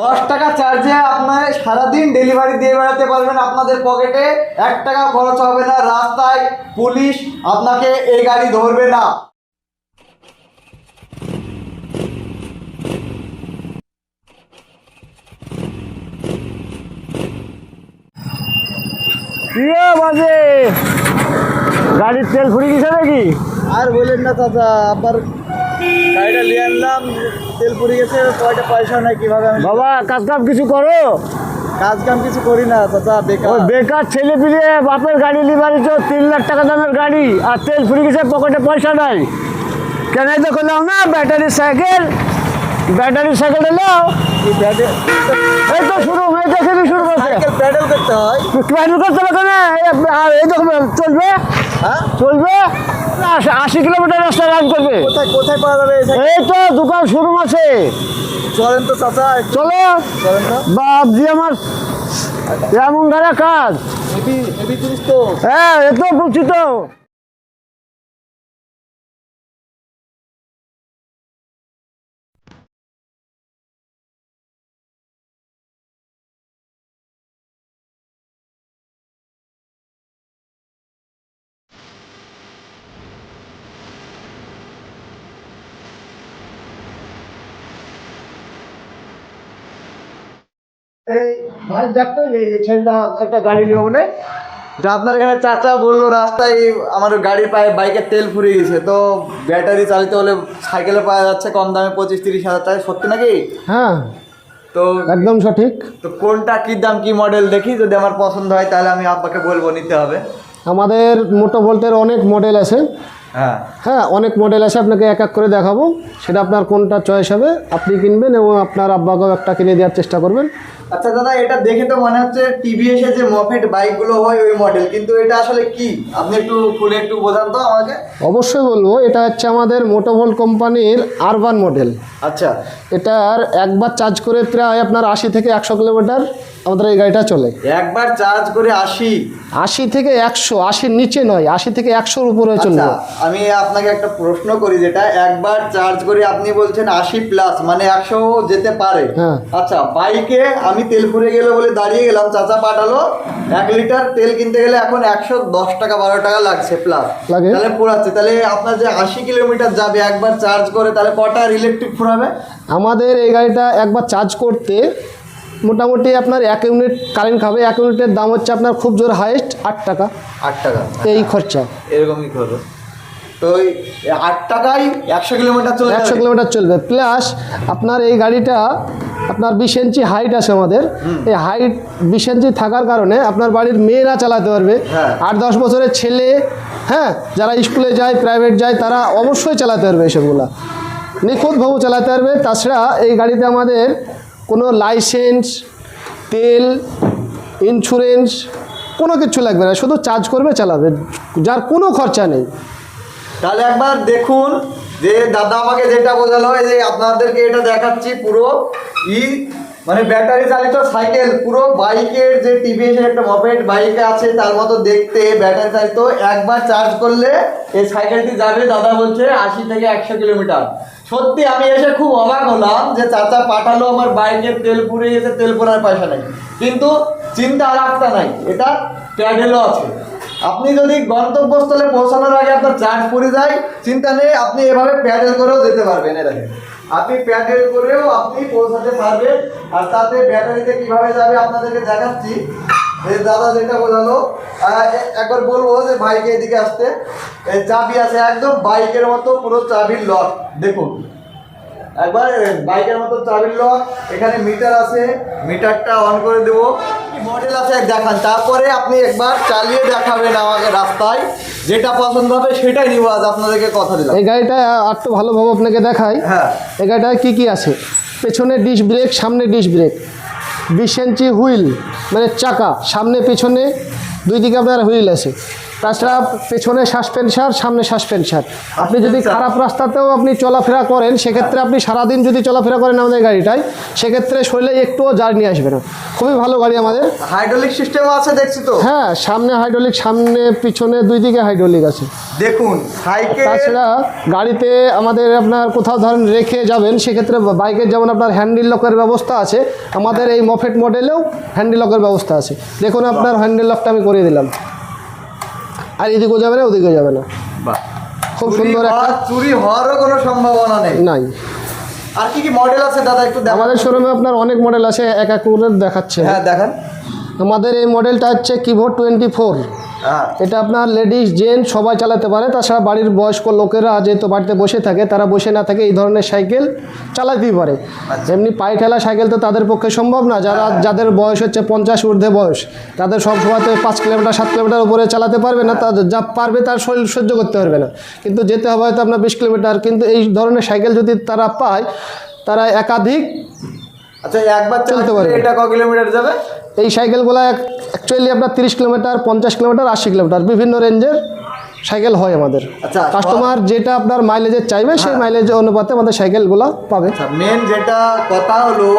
দশ টাকা চার্জে আপনার সারাদিন ডেলিভারি দিয়ে বেড়াতে পারবেন আপনাদের পকেটে এক টাকা খরচ হবে না রাস্তায় পুলিশ আপনাকে এই গাড়ি ধরবে না। বাজে? গাড়ির তেল ফুরিয়ে গেছে নাকি? আর বললেন না চাচা আবার গাড়িটা নিয়ে আনলাম তেল পুড়ে গেছে কয়টা পয়সা নাই কীভাবে আমি বাবা কাজ কাম কিছু করো? কাজ কাম কিছু করি না চাচা বেকার। বেকার ছেলে পিলে বাপের গাড়ি লিবারি তো তিন লাখ টাকা দামের গাড়ি আর তেল ফুরিয়ে গেছে পকেটে পয়সা নাই। কেন তো করলাম না ব্যাটারি সাইকেল। ব্যাটারি সাইকেল এলো? এই তো শুরু এই তো শুরু সাইকেল প্যাডেল করতে হয়। প্যাডেল করতে হবে কেন? এই- দেখো চলবে? হ্যাঁ? চলবে? আশি- কিলোমিটার রাস্তা রান করবে। কোথায় কোথায় পাওয়া যাবে এই তো দোকান শুরু আছে। চলেন তো চাচা চলো। চলেন তো। বাপ জি আমার এমন ধারা কাজ। হ্যাঁ এ তো বুঝছি তো। এই ভাই দেখতো এই ছেলেটা একটা গাড়ি নিয়ে বলে যে আপনার এখানে চাচা বলল রাস্তায় আমার গাড়ির পায়ে বাইকের তেল ফুরিয়ে গেছে তো ব্যাটারি চালিত হলে সাইকেলে পাওয়া যাচ্ছে কম দামে পঁচিশ তিরিশ হাজার টাকা সত্যি নাকি? হ্যাঁ তো একদম সঠিক। তো কোনটা কি দাম কি মডেল দেখি যদি আমার পছন্দ হয় তাহলে আমি আপনাকে বলব নিতে হবে। আমাদের মোটো ভোল্টের অনেক মডেল আছে। হ্যাঁ। হ্যাঁ অনেক মডেল আছে আপনাকে এক এক করে দেখাবো। সেটা আপনার কোনটা চয়েস হবে আপনি কিনবেন এবং আপনার আব্বাকেও একটা কিনে দেওয়ার চেষ্টা করবেন। আচ্ছা দাদা এটা দেখে তো মনে হচ্ছে টিভিএস যে মফেট বাইকগুলো হয় ওই মডেল কিন্তু এটা আসলে কি? আপনি একটু খুলে একটু বোঝান তো আমাকে। অবশ্যই বলব এটা হচ্ছে আমাদের মোটোভোল কোম্পানির আরবান মডেল আচ্ছা। এটার একবার চার্জ করে প্রায় আপনার আশি থেকে একশো কিলোমিটার আমাদের এই গাড়িটা চলে। একবার চার্জ করে আশি। আশি থেকে একশো আশির নিচে নয় আশি থেকে একশোর উপরে আচ্ছা। চলবে আমি আপনাকে একটা প্রশ্ন করি যেটা একবার চার্জ করে আপনি বলছেন আশি প্লাস মানে একশো যেতে পারে। হ্যাঁ। আচ্ছা বাইকে আমি তেল ফুরে গেল বলে দাঁড়িয়ে গেলাম চাচা পাঠালো এক লিটার তেল কিনতে গেলে এখন একশো দশ টাকা বারো টাকা লাগছে প্লাস। তাহলে পুরাচ্ছে তাহলে আপনার যে আশি কিলোমিটার যাবে একবার চার্জ করে তাহলে কটা ইলেকট্রিক ফুরাবে? আমাদের এই গাড়িটা একবার চার্জ করতে মোটামুটি আপনার এক ইউনিট কারেন্ট খাবে এক ইউনিটের দাম হচ্ছে আপনার খুব জোর হাইয়েস্ট আট টাকা। আট টাকা। এই খরচা। এরকমই করো তো আট টাকায় একশো কিলোমিটার চলে একশো কিলোমিটার চলবে। প্লাস আপনার এই গাড়িটা আপনার বিশ ইঞ্চি হাইট আছে আমাদের। এই হাইট বিশ ইঞ্চি থাকার কারণে আপনার বাড়ির মেয়েরা চালাতে পারবে। হ্যাঁ। আট দশ বছরের ছেলে হ্যাঁ যারা স্কুলে যায় প্রাইভেট যায় তারা অবশ্যই চালাতে পারবে এসবগুলো নিখুঁতভাবে চালাতে পারবে। তাছাড়া এই গাড়িতে আমাদের কোনো লাইসেন্স তেল ইন্স্যুরেন্স কোনো কিছু লাগবে না। শুধু চার্জ করবে চালাবে। যার কোনো খরচা নেই। তাহলে একবার দেখুন যে দাদা আমাকে যেটা বোঝালো যে আপনাদেরকে এটা দেখাচ্ছি, পুরো ই মানে ব্যাটারি চালিত সাইকেল, পুরো বাইকের যে টিভিএস একটা মপেড বাইকে আছে, তার মতো দেখতে ব্যাটারি চালিত। একবার চার্জ করলে এই সাইকেলটি যাবে, দাদা বলছে, আশি থেকে একশো কিলোমিটার। সত্যি আমি এসে খুব অবাক হলাম যে চাচা পাঠালো আমার বাইকের তেল পুড়ে গেছে, তেল পোড়ার পয়সা নেই। কিন্তু চিন্তা একটা নাই, এটা প্যাডেলও আছে। আপনি যদি গন্তব্যস্থলে পৌঁছানোর আগে আপনার চার্জ পড়ে যায়, চিন্তা নেই, আপনি এভাবে প্যাডেল করেও যেতে পারবেন এ দেখেন আপনি প্যাডেল করেও আপনি পৌঁছাতে পারবেন, আর তাতে ব্যাটারিতে কীভাবে যাবে আপনাদেরকে দেখাচ্ছি। এই দাদা যেটা বোঝালো একবার বলব যে ভাইকে এদিকে আসতে চাবি আছে একদম বাইকের মতো, পুরো চাবির লক দেখুন একবার বাইকের মতো চাবির লক এখানে মিটার আছে মিটারটা অন করে দেবো। মডেল আছে এক দেখান তারপরে আপনি একবার চালিয়ে দেখাবেন আমাকে রাস্তায় যেটা পছন্দ হবে সেটাই নিব আজ আপনাদেরকে কথা দিলাম। এই গাড়িটা আর একটু ভালোভাবে আপনাকে দেখাই। হ্যাঁ। এই গাড়িটায় কী কী আছে? পেছনে ডিশ ব্রেক সামনে ডিশ ব্রেক বিশ ইঞ্চি হুইল মানে চাকা সামনে পেছনে দুই দিকে আপনার হুইল আছে। তাছাড়া পেছনে সাসপেনসার সামনে সাসপেনসার আপনি যদি খারাপ রাস্তাতেও আপনি চলাফেরা করেন সেক্ষেত্রে আপনি সারাদিন যদি চলাফেরা করেন আমাদের গাড়িটায় সেক্ষেত্রে শরীরে একটুও জার্নি আসবে না। খুবই ভালো গাড়ি আমাদের। হাইড্রোলিক সিস্টেমও আছে দেখছি তো? হ্যাঁ সামনে হাইড্রোলিক সামনে পিছনে দুই দিকে হাইড্রোলিক আছে। দেখুন তাছাড়া গাড়িতে আমাদের আপনার কোথাও ধরেন রেখে যাবেন সেক্ষেত্রে বাইকের যেমন আপনার হ্যান্ডেল লকের ব্যবস্থা আছে আমাদের এই মফেট মডেলেও হ্যান্ডেল লকের ব্যবস্থা আছে। দেখুন আপনার হ্যান্ডেল লকটা আমি করিয়ে দিলাম। আর এদিকেও যাবে না ওদিকেও যাবে না। বাহ। খুব সুন্দর একটা চুরি হওয়ারও কোনো সম্ভাবনা নেই। নাই। আর কি কি মডেল আছে দাদা একটু। আমাদের শোরুমে আপনার অনেক মডেল আছে এক এক করে দেখাচ্ছে। হ্যাঁ দেখান। আমাদের এই মডেলটা হচ্ছে কিভো টোয়েন্টি ফোর এটা আপনার লেডিস জেন্টস সবাই চালাতে পারে। তাছাড়া বাড়ির বয়স্ক লোকেরা যেহেতু বাড়িতে বসে থাকে তারা বসে না থাকে এই ধরনের সাইকেল চালাতেই পারে। আচ্ছা। এমনি পায়ে ঠেলা সাইকেল তো তাদের পক্ষে সম্ভব না। যারা যাদের বয়স হচ্ছে পঞ্চাশ ঊর্ধ্বে বয়স তাদের সব সময়তে পাঁচ কিলোমিটার সাত কিলোমিটার উপরে চালাতে পারবে না। তাদের যা পারবে তার শরীর সহ্য করতে পারবে না। কিন্তু যেতে হবে হয়তো আপনার বিশ কিলোমিটার। কিন্তু এই ধরনের সাইকেল যদি তারা পায় তারা একাধিক আচ্ছা একবার চলতে চলতে পারে এটা ক কিলোমিটার যাবে? এই সাইকেলগুলো অ্যাকচুয়ালি আপনার তিরিশ কিলোমিটার পঞ্চাশ কিলোমিটার আশি কিলোমিটার বিভিন্ন রেঞ্জের সাইকেল হয় আমাদের। আচ্ছা, কাস্টমার যেটা আপনার মাইলেজের চাইবে সেই মাইলেজ অনুপাতে আমাদের সাইকেলগুলো পাবে। আচ্ছা মেন যেটা কথা হলো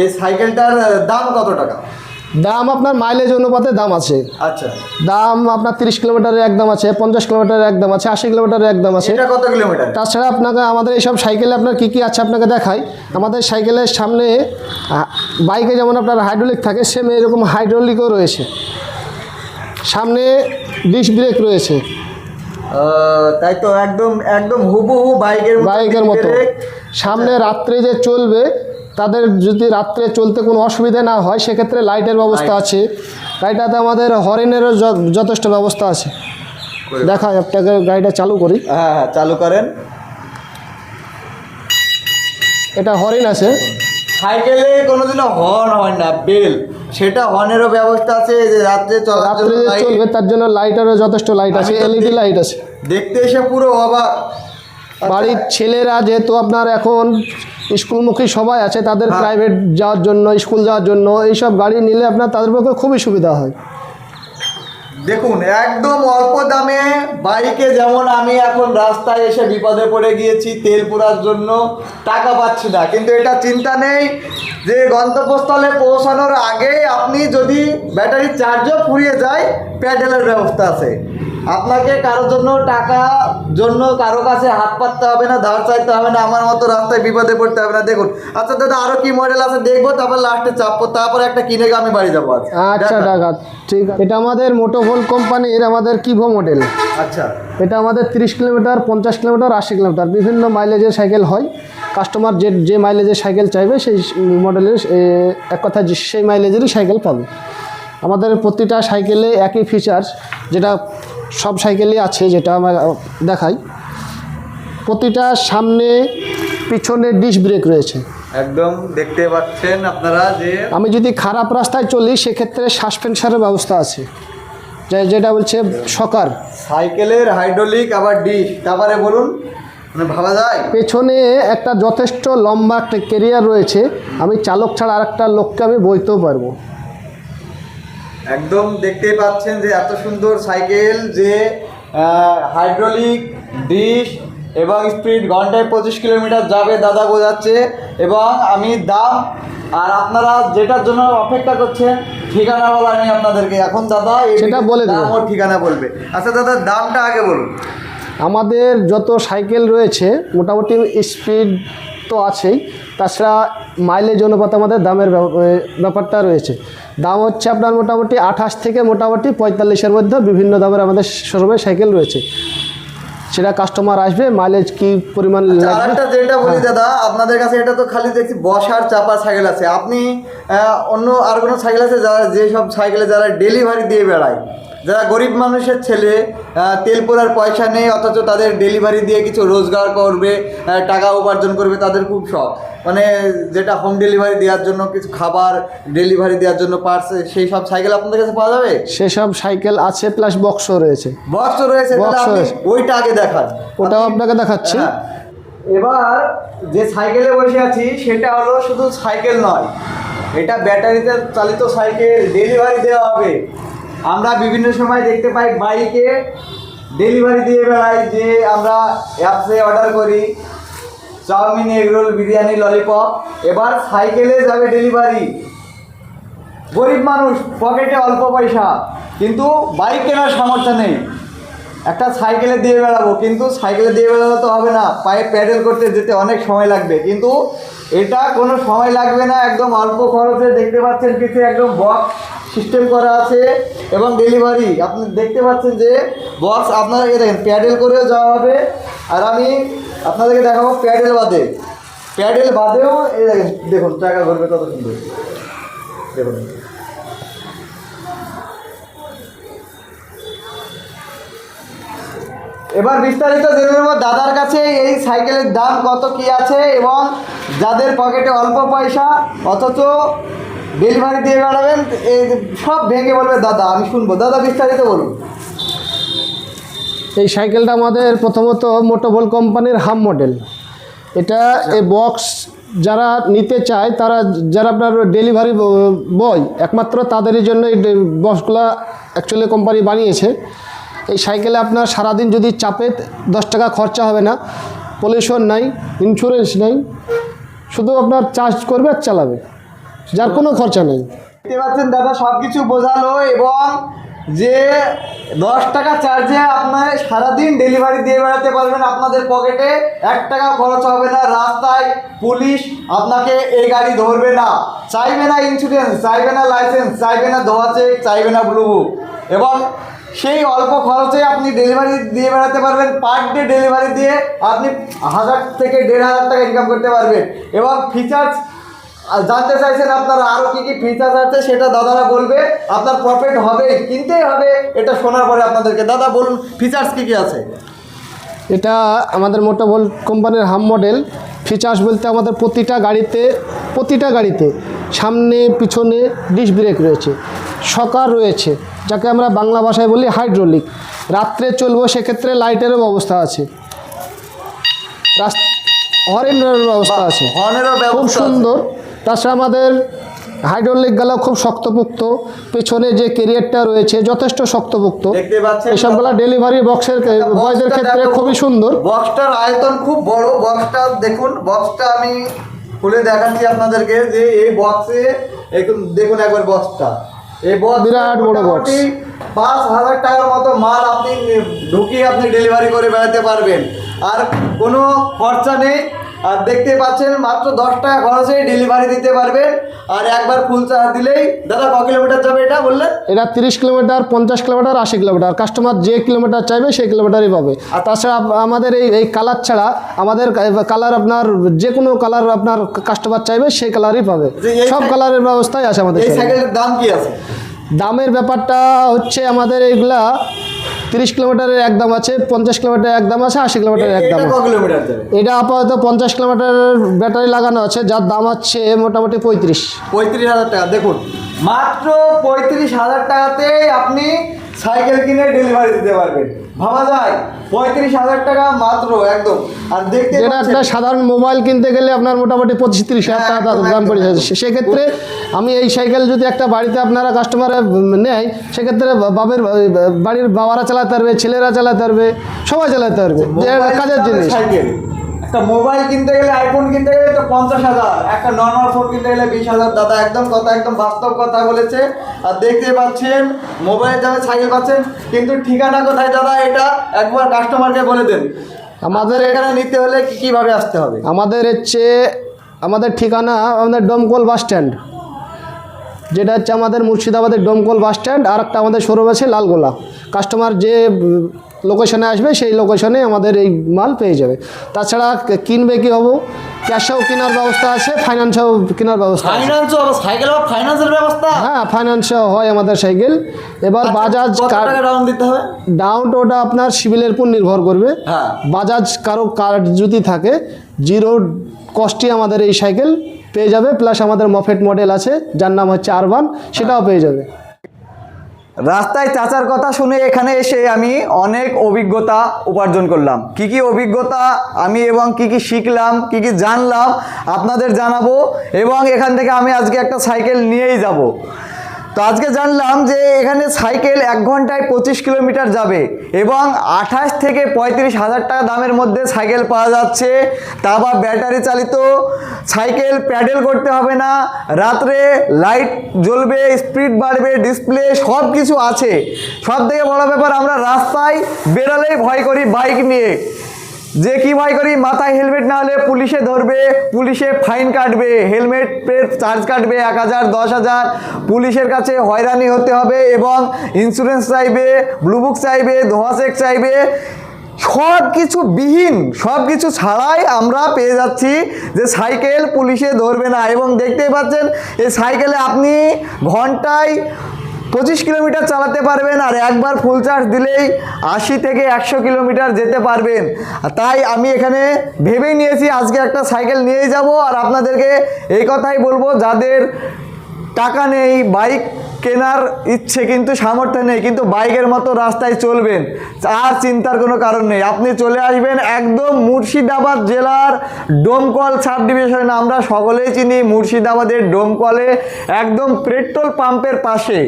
এই সাইকেলটার দাম কত টাকা? দাম আপনার মাইলেজ অনুপাতে দাম আছে। আচ্ছা। দাম আপনার তিরিশ কিলোমিটারের একদম আছে পঞ্চাশ কিলোমিটারের একদম আছে আশি কিলোমিটারের একদম আছে। এটা কত কিলোমিটার তাছাড়া আপনাকে আমাদের এইসব সাইকেলে আপনার কী কী আছে আপনাকে দেখাই। আমাদের সাইকেলের সামনে বাইকে যেমন আপনার হাইড্রোলিক থাকে সেম এরকম হাইড্রোলিকও রয়েছে। সামনে ডিস্ক ব্রেক রয়েছে। তাই তো একদম একদম হুবহু বাইকের বাইকের মতো সামনে রাত্রে যে চলবে তাদের যদি রাত্রে চলতে কোনো অসুবিধা না হয় সেক্ষেত্রে লাইটের ব্যবস্থা আছে। গাড়িটাতে আমাদের হরেনেরও যথেষ্ট ব্যবস্থা আছে। দেখা আপনাকে গাড়িটা চালু করি। হ্যাঁ হ্যাঁ চালু করেন। এটা হরেন আছে। সাইকেলে কোনোদিনও হর্ন হয় না বেল। সেটা হর্নেরও ব্যবস্থা আছে যে রাত্রে চলার রাত্রে জন্য চলবে তার জন্য লাইটেরও যথেষ্ট লাইট আছে এলইডি লাইট আছে। দেখতে এসে পুরো অবাক। বাড়ির ছেলেরা যেহেতু আপনার এখন স্কুলমুখী সবাই আছে তাদের হ্যাঁ। প্রাইভেট যাওয়ার জন্য স্কুল যাওয়ার জন্য এইসব গাড়ি নিলে আপনার তাদের পক্ষে খুবই সুবিধা হয়। দেখুন একদম অল্প দামে বাইকে যেমন আমি এখন রাস্তায় এসে বিপদে পড়ে গিয়েছি তেল পুরার জন্য টাকা পাচ্ছি না। কিন্তু এটা চিন্তা নেই যে গন্তব্যস্থলে পৌঁছানোর আগে আপনি যদি ব্যাটারি চার্জও ফুরিয়ে যায় প্যাডেলের ব্যবস্থা আছে। আপনাকে কারোর জন্য টাকা জন্য কারও কাছে হাত পাততে হবে না ধার চাইতে হবে না আমার মতো রাস্তায় বিপদে পড়তে হবে না। দেখুন আচ্ছা দাদা আরও কি মডেল আছে দেখব তারপর লাস্টে চাপবো তারপর একটা কিনে গিয়ে আমি বাড়ি যাব আচ্ছা টাকা ঠিক আছে। এটা আমাদের মোটোভোল কোম্পানির আমাদের কিভো মডেল আচ্ছা। এটা আমাদের তিরিশ কিলোমিটার পঞ্চাশ কিলোমিটার আশি কিলোমিটার বিভিন্ন মাইলেজের সাইকেল হয়। কাস্টমার যে যে মাইলেজের সাইকেল চাইবে সেই মডেলের এক কথা সেই মাইলেজেরই সাইকেল পাবে। আমাদের প্রতিটা সাইকেলে একই ফিচার যেটা সব সাইকেলই আছে যেটা আমার দেখাই। প্রতিটা সামনে পিছনে ডিস্ক ব্রেক রয়েছে। একদম দেখতে পাচ্ছেন আপনারা যে আমি যদি খারাপ রাস্তায় চলি সেক্ষেত্রে সাসপেনশনের ব্যবস্থা আছে। যে যেটা বলছে সকার সাইকেলের হাইড্রোলিক আবার ডিশ তারপরে বলুন মানে ভাবা যায়? পেছনে একটা যথেষ্ট লম্বা একটা কেরিয়ার রয়েছে। আমি চালক ছাড়া আর একটা লোককে আমি বইতেও পারব। একদম দেখতেই পাচ্ছেন যে এত সুন্দর সাইকেল যে হাইড্রোলিক ডিশ এবং স্পিড ঘন্টায় পঁচিশ কিলোমিটার যাবে দাদা বোঝাচ্ছে। এবং আমি দাম আর আপনারা যেটার জন্য অপেক্ষা করছেন ঠিকানা বলা আমি আপনাদেরকে। এখন দাদা সেটা বলে। দাম ও ঠিকানা বলবে। আচ্ছা দাদা দামটা আগে বলুন। আমাদের যত সাইকেল রয়েছে মোটামুটি স্পিড তো আছেই। তাছাড়া মাইলেজ অনুপাতে আমাদের দামের ব্যাপ- ব্যাপারটা রয়েছে। দাম হচ্ছে আপনার মোটামুটি আঠাশ থেকে মোটামুটি পঁয়তাল্লিশের মধ্যে বিভিন্ন দামের আমাদের শোরুমে সাইকেল রয়েছে। সেটা কাস্টমার আসবে মাইলেজ কি পরিমাণ আচ্ছা, আরেকটা যেটা বলি দাদা আপনাদের কাছে এটা তো খালি দেখছি বসার চাপা সাইকেল আছে। আপনি অন্য আর কোনো সাইকেল আছে যারা যেসব সাইকেলে যারা ডেলিভারি দিয়ে বেড়ায়? যারা গরিব মানুষের ছেলে তেল পোড়ার পয়সা নেই অথচ তাদের ডেলিভারি দিয়ে কিছু রোজগার করবে টাকা উপার্জন করবে তাদের খুব শখ। মানে যেটা হোম ডেলিভারি দেওয়ার জন্য কিছু খাবার ডেলিভারি দেওয়ার জন্য পার্স সেই সব সাইকেল আপনাদের কাছে পাওয়া যাবে? সেসব সাইকেল আছে প্লাস বক্সও রয়েছে। বক্সও রয়েছে। ওইটা আগে দেখান। ওটাও আপনাকে দেখাচ্ছি। হ্যাঁ। এবার যে সাইকেলে বসে আছি সেটা হলো শুধু সাইকেল নয়। এটা ব্যাটারিতে চালিত সাইকেল ডেলিভারি দেওয়া হবে। আমরা বিভিন্ন সময় দেখতে পাই বাইকে ডেলিভারি দিয়ে বেড়াই, যে আমরা অ্যাপসে অর্ডার করি। চাউমিন এগরোল বিরিয়ানি ললিপপ এবার সাইকেলে যাবে ডেলিভারি গরিব মানুষ পকেটে অল্প পয়সা। কিন্তু বাইক কেনার সামর্থ্য নেই। একটা সাইকেলে দিয়ে বেড়াবো, কিন্তু সাইকেলে দিয়ে বেড়ালে তো হবে না। পায়ে প্যাডেল করতে যেতে অনেক সময় লাগবে। কিন্তু এটা কোনো সময় লাগবে না, একদম অল্প খরচে দেখতে পাচ্ছেন কিছু একদম বক্স সিস্টেম করা আছে এবং ডেলিভারি আপনি দেখতে পাচ্ছেন যে বক্স আপনারা দেখেন প্যাডেল করেও যাওয়া হবে। আর আমি আপনাদেরকে দেখাবো প্যাডেল বাদে। প্যাডেল বাদেও এই দেখেন, দেখুন টাকা ঘুরবে কত সুন্দর। দেখুন। এবার বিস্তারিত জেনে নেব দাদার কাছে এই সাইকেলের দাম কত, কি আছে এবং যাদের পকেটে অল্প পয়সা, অথচ ডেলিভারি দিয়ে বেড়াবেন, এই সব ভেঙে বলবে দাদা, আমি শুনব। দাদা, বিস্তারিত বলুন। এই সাইকেলটা আমাদের প্রথমত মোটোবল কোম্পানির হাম মডেল। এটা এই বক্স যারা নিতে চায়, তারা যারা আপনার ডেলিভারি বয়, একমাত্র তাদেরই জন্য এই বক্সগুলো অ্যাকচুয়ালি কোম্পানি বানিয়েছে। এই সাইকেলে আপনার সারাদিন যদি চাপে দশ টাকা খরচা হবে না পলিউশন নাই ইন্স্যুরেন্স নেই, শুধু আপনার চার্জ করবে আর চালাবে, যার কোনো খরচা নেই। দেখতে পাচ্ছেন দাদা সব কিছু বোঝালো এবং যে দশ টাকা চার্জে আপনার সারাদিন ডেলিভারি দিয়ে বেড়াতে পারবেন, আপনাদের পকেটে এক টাকা খরচ হবে না, রাস্তায় পুলিশ আপনাকে এই গাড়ি ধরবে না। চাইবে না ইন্স্যুরেন্স চাইবে না লাইসেন্স চাইবে না ধোয়া চেক চাইবে না ব্লু বুক এবং সেই অল্প খরচে আপনি ডেলিভারি দিয়ে বেড়াতে পারবেন পার ডে ডেলিভারি দিয়ে আপনি হাজার থেকে দেড় হাজার টাকা ইনকাম করতে পারবেন। এবং ফিচার্স জানতে চাইছেন আপনারা আরও কী কী ফিচার্স আছে, সেটা দাদারা বলবে। আপনার প্রফিট হবে, কিনতেই হবে, এটা শোনার পরে আপনাদেরকে। দাদা, বলুন ফিচার্স কী কী আছে? এটা আমাদের মোটোবল কোম্পানির হাম মডেল ফিচার্স বলতে আমাদের প্রতিটা গাড়িতে প্রতিটা গাড়িতে সামনে পিছনে ডিশ ব্রেক রয়েছে সকার রয়েছে যাকে আমরা বাংলা ভাষায় বলি হাইড্রোলিক। রাত্রে চলবো সেক্ষেত্রে লাইটেরও ব্যবস্থা আছে। হর্নেরও হরেনের ব্যবস্থা আছে। খুব সুন্দর। তাছাড়া আমাদের হাইড্রোলিক গেলা খুব শক্তপোক্ত। পেছনে যে কেরিয়ারটা রয়েছে যথেষ্ট শক্তপোক্ত। এসবগুলা ডেলিভারি বক্সের বয়দের ক্ষেত্রে খুবই সুন্দর। বক্সটার আয়তন খুব বড়। বক্সটা দেখুন বক্সটা আমি খুলে দেখাচ্ছি আপনাদেরকে যে এই বক্সে দেখুন একবার বক্সটা এই বক্স বিরাট বড়। পাঁচ হাজার টাকার মতো মাল আপনি ঢুকিয়ে আপনি ডেলিভারি করে বেড়াতে পারবেন। আর কোনো খরচা নেই। আর দেখতে পাচ্ছেন মাত্র দশ টাকা খরচে ডেলিভারি দিতে পারবেন। আর একবার ফুল চার্জ দিলেই দাদা ক কিলোমিটার যাবে এটা বললেন? এটা তিরিশ কিলোমিটার পঞ্চাশ কিলোমিটার আশি কিলোমিটার কাস্টমার যে কিলোমিটার চাইবে সেই কিলোমিটারই পাবে। আর তাছাড়া আমাদের এই এই কালার ছাড়া আমাদের কালার আপনার যে কোনো কালার আপনার কাস্টমার চাইবে সেই কালারই পাবে। সব কালারের ব্যবস্থাই আছে আমাদের এই সাইকেলের দাম কি আছে? দামের ব্যাপারটা হচ্ছে আমাদের এইগুলা তিরিশ কিলোমিটারের এক দাম আছে পঞ্চাশ কিলোমিটার এক দাম আছে আশি কিলোমিটারের এক দাম এটা ক আছে। কিলোমিটার এটা আপাতত পঞ্চাশ কিলোমিটারের ব্যাটারি লাগানো আছে যার দাম আছে মোটামুটি পঁয়ত্রিশ। পঁয়ত্রিশ হাজার টাকা। দেখুন মাত্র পঁয়ত্রিশ হাজার টাকাতে আপনি সাইকেল কিনে ডেলিভারি দিতে পারবেন ভাবা যায় পঁয়ত্রিশ হাজার টাকা মাত্র একদম। আর দেখতে যেটা একটা সাধারণ মোবাইল কিনতে গেলে আপনার মোটামুটি পঁচিশ তিরিশ হাজার হ্যাঁ, টাকা দাম পড়ে যাচ্ছে সেক্ষেত্রে আমি এই সাইকেল যদি একটা বাড়িতে আপনারা কাস্টমার নেয় সেক্ষেত্রে বাবের বাড়ির বাবারা চালাতে পারবে ছেলেরা চালাতে পারবে সবাই চালাতে পারবে। কাজের জিনিস। সাইকেল। একটা মোবাইল কিনতে গেলে আইফোন কিনতে গেলে তো পঞ্চাশ হাজার একটা নর্মাল ফোন কিনতে গেলে বিশ হাজার। দাদা একদম কথা একদম বাস্তব কথা বলেছে। আর দেখতে পাচ্ছেন মোবাইল দামে সাইকেল পাচ্ছেন কিন্তু ঠিকানা কোথায় দাদা এটা একবার কাস্টমারকে বলে দেন। আমাদের এখানে নিতে হলে কি কীভাবে আসতে হবে? আমাদের হচ্ছে আমাদের ঠিকানা আমাদের ডমকল বাস স্ট্যান্ড। যেটা হচ্ছে আমাদের মুর্শিদাবাদের ডমকল বাস স্ট্যান্ড আর একটা আমাদের শোরুম আছে লালগোলা। কাস্টমার যে লোকেশনে আসবে সেই লোকেশনে আমাদের এই মাল পেয়ে যাবে। তাছাড়া কিনবে কি হব? ক্যাশেও কেনার ব্যবস্থা আছে ফাইন্যান্সেও কেনার ব্যবস্থা সাইকেল বা ফাইন্যান্সের ব্যবস্থা? হ্যাঁ ফাইন্যান্সেও হয় আমাদের সাইকেল এবার বাজাজ আচ্ছা, কত ডাউন দিতে হবে? ডাউন ওটা আপনার সিভিলের উপর নির্ভর করবে। হ্যাঁ। বাজাজ কারও কার্ড যদি থাকে জিরো কস্টে আমাদের এই সাইকেল পেয়ে যাবে প্লাস আমাদের মফেট মডেল আছে যার নাম হচ্ছে আরবান সেটাও পেয়ে যাবে। রাস্তায় চাচার কথা শুনে এখানে এসে আমি অনেক অভিজ্ঞতা উপার্জন করলাম। কি কি অভিজ্ঞতা আমি এবং কি কি শিখলাম, কি কি জানলাম আপনাদের জানাব এবং এখান থেকে আমি আজকে একটা সাইকেল নিয়েই যাব। তো আজকে জানলাম যে এখানে সাইকেল এক ঘন্টায় পঁচিশ কিলোমিটার যাবে এবং আঠাশ থেকে পঁয়ত্রিশ হাজার টাকা দামের মধ্যে সাইকেল পাওয়া যাচ্ছে। তা আবার ব্যাটারি চালিত সাইকেল প্যাডেল করতে হবে না। রাত্রে লাইট জ্বলবে, স্পিড বাড়বে, ডিসপ্লে সব কিছু আছে। সব থেকে বড় ব্যাপার, আমরা রাস্তায় বেরোলেই ভয় করি বাইক নিয়ে। যে কি ভয় করি, মাথায় হেলমেট না হলে পুলিশে ধরবে, পুলিশে ফাইন কাটবে হেলমেটের চার্জ কাটবে এক হাজার, দশ হাজার। পুলিশের কাছে হয়রানি হতে হবে এবং ইন্স্যুরেন্স চাইবে ব্লুবুক চাইবে, ধোয়া চেক চাইবে। সব কিছু বিহীন সব কিছু ছাড়াই আমরা পেয়ে যাচ্ছি যে সাইকেল পুলিশে ধরবে না। এবং দেখতেই পাচ্ছেন, এই সাইকেলে আপনি ঘন্টায় পঁচিশ কিলোমিটার চালাতে পারবেন আর একবার ফুল চার্জ দিলেই আশি থেকে একশো কিলোমিটার যেতে পারবেন। তাই আমি এখানে ভেবেই নিয়েছি আজকে একটা সাইকেল নিয়ে যাব। আর আপনাদেরকে এই কথাই বলব, যাদের টাকা নেই বাইক কেনার ইচ্ছে কিন্তু সামর্থ্য নেই, কিন্তু বাইকের মতো রাস্তায় চলবেন, আর চিন্তার কোনো কারণ নেই। আপনি চলে আসবেন একদম মুর্শিদাবাদ জেলার ডোমকল সাব ডিভিশন। আমরা সকলেই চিনি মুর্শিদাবাদের ডোমকলে, একদম পেট্রোল পাম্পের পাশে।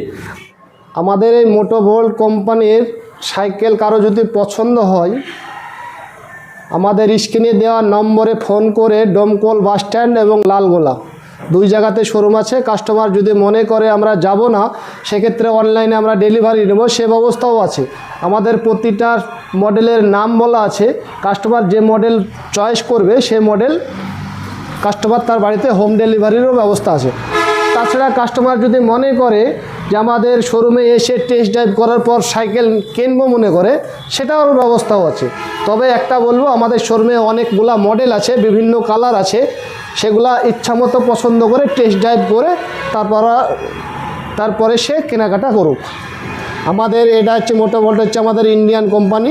আমাদের এই মোটো ভোল্ট কোম্পানির সাইকেল কারও যদি পছন্দ হয়, আমাদের স্ক্রিনে দেওয়া নম্বরে ফোন করে ডোমকল বাস স্ট্যান্ড এবং লালগোলা। দুই জায়গাতে শোরুম আছে। কাস্টমার যদি মনে করে আমরা যাব না, সেক্ষেত্রে অনলাইনে আমরা ডেলিভারি নেব। সে ব্যবস্থাও আছে। আমাদের প্রতিটা মডেলের নাম বলা আছে। কাস্টমার যে মডেল চয়েস করবে, সে মডেল কাস্টমার তার বাড়িতে হোম ডেলিভারিরও ব্যবস্থা আছে। তাছাড়া কাস্টমার যদি মনে করে যে আমাদের শোরুমে এসে টেস্ট ড্রাইভ করার পর সাইকেল কিনবো মনে করে সেটাও ব্যবস্থাও আছে। তবে একটা বলব, আমাদের শোরুমে অনেকগুলা মডেল আছে, বিভিন্ন কালার আছে, সেগুলা ইচ্ছামতো পছন্দ করে টেস্ট ড্রাইভ করে তারপর, তারপরে সে কেনাকাটা করুক। আমাদের এটা হচ্ছে মোটামুটি হচ্ছে আমাদের ইন্ডিয়ান কোম্পানি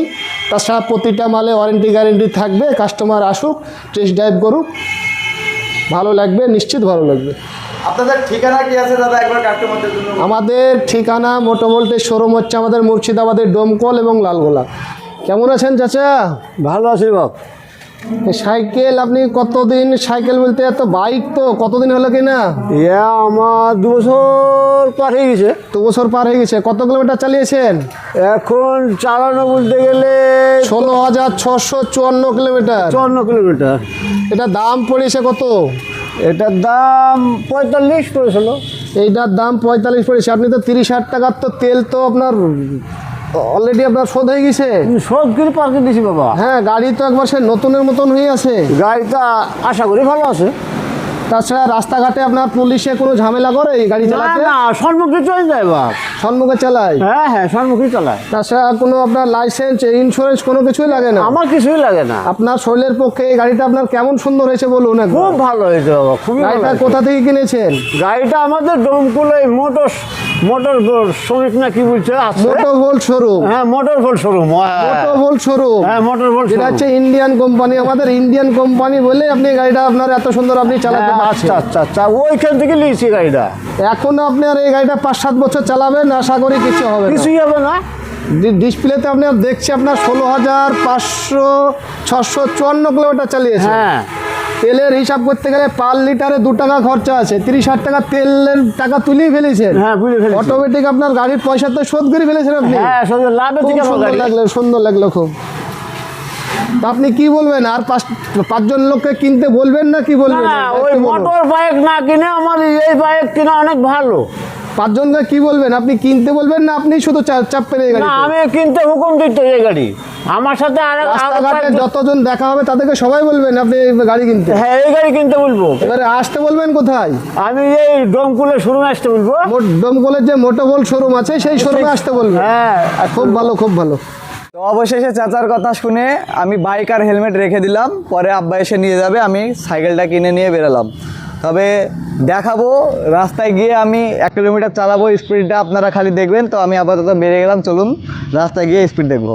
তাছাড়া প্রতিটা মালে ওয়ারেন্টি গ্যারেন্টি থাকবে কাস্টমার আসুক টেস্ট ড্রাইভ করুক, ভালো লাগবে, নিশ্চিত ভালো লাগবে। আপনাদের ঠিকানা কি আছে দাদা? একবার কাস্টমারদের জন্য আমাদের ঠিকানা মোটোভোল্টের শোরুম হচ্ছে আমাদের মুর্শিদাবাদের ডোমকল এবং লালগোলা। কেমন আছেন চাচা? ভালো আছি বাপ। সাইকেল আপনি কতদিন সাইকেল বলতে এত বাইক তো কতদিন হলো কিনা? ইয়া আমার দু বছর পার হয়ে গেছে। দু বছর পার হয়ে গেছে। কত কিলোমিটার চালিয়েছেন? এখন চালানো বলতে গেলে ষোলো হাজার ছশো চুয়ান্ন কিলোমিটার। চুয়ান্ন কিলোমিটার। এটা দাম পড়েছে কত? এটার দাম পঁয়তাল্লিশ পড়েছিল। এইটার দাম পঁয়তাল্লিশ পড়েছে। আপনি তো তিরিশ হাজার টাকার তো তেল তো আপনার অলরেডি আপনার শোধ হয়ে গেছে। সব কিছু পার্কে দিছি বাবা। হ্যাঁ গাড়ি তো একবার সে নতুনের মতন হয়ে আছে। গাড়িটা আশা করি ভালো আছে। তাছাড়া রাস্তাঘাটে আপনার পুলিশে কোনো ঝামেলা করে? এই গাড়ি চালাতে? না সম্মুখে চলে যায় বাপ। সম্মুখে চালায়? হ্যাঁ হ্যাঁ সম্মুখে চালায়। তাছাড়া কোনো আপনার লাইসেন্স ইন্স্যুরেন্স কোনো কিছুই লাগে না? আমার কিছুই লাগে না। আপনার শরীরের পক্ষে এই গাড়িটা আপনার কেমন সুন্দর হয়েছে বলুন। খুব ভালো হয়েছে বাবা খুবই ভালো গাড়িটা কোথা থেকে কিনেছেন? গাড়িটা আমাদের ডোমকুলে মোটর মোটর শ্রমিক না কি বলছে আছে? মোটো ভোল্ট শোরুম হ্যাঁ motor volt showroom Moto Volt showroom হ্যাঁ মোটর ভোল যেটা হচ্ছে ইন্ডিয়ান কোম্পানি আমাদের ইন্ডিয়ান কোম্পানি বলে আপনি গাড়িটা আপনার এত সুন্দর আপনি চালাতে আচ্ছা আচ্ছা আচ্ছা ওইখান থেকে নিয়েছি গাড়িটা। এখন আপনার এই গাড়িটা পাঁচ সাত বছর চালাবেন আশা করি কিছু হবে কিছুই হবে না? ডিসপ্লেতে আপনার দেখছি আপনার ষোলো হাজার পাঁচশো ছশো চুয়ান্ন কিলোমিটার চালিয়েছে। হ্যাঁ। তেলের হিসাব করতে গেলে পার লিটারে দু টাকা খরচা আছে। তিরিশ হাজার টাকা তেলের টাকা তুলেই ফেলেছেন। হ্যাঁ অটোমেটিক আপনার গাড়ির পয়সা তো শোধ করে ফেলেছেন আপনি। হ্যাঁ সুন্দর লাগল খুব। তা আপনি কি বলবেন? আর পাঁচ পাঁচজন লোককে কিনতে বলবেন না কি বলবেন? ওই মোটর বাইক না কিনে আমার এই বাইক কিনা অনেক ভালো। পাঁচজনকে কি বলবেন? আপনি কিনতে বলবেন না আপনি শুধু চাপ না গাড়িতে? আমি কিনতে হুকুম দিত এই গাড়ি। আমার সাথে আর রাস্তাঘাটে যতজন দেখা হবে তাদেরকে সবাই বলবেন আপনি গাড়ি কিনতে। হ্যাঁ এই গাড়ি কিনতে বলব। এবারে আসতে বলবেন কোথায়? আমি এই ডোমকুলে শুরু আসতে বলব। ডোমকলের যে মোটোভোল শোরুম আছে সেই শোরুমে আসতে বলবেন। হ্যাঁ খুব ভালো খুব ভালো। তো অবশেষে চাচার কথা শুনে আমি বাইক আর হেলমেট রেখে দিলাম। পরে আব্বা এসে নিয়ে যাবে, আমি সাইকেলটা কিনে নিয়ে বেরোলাম। তবে দেখাবো, রাস্তায় গিয়ে আমি এক কিলোমিটার চালাবো স্পিডটা আপনারা খালি দেখবেন। তো আমি আপাতত বেরিয়ে গেলাম, চলুন, রাস্তায় গিয়ে স্পিড দেখব।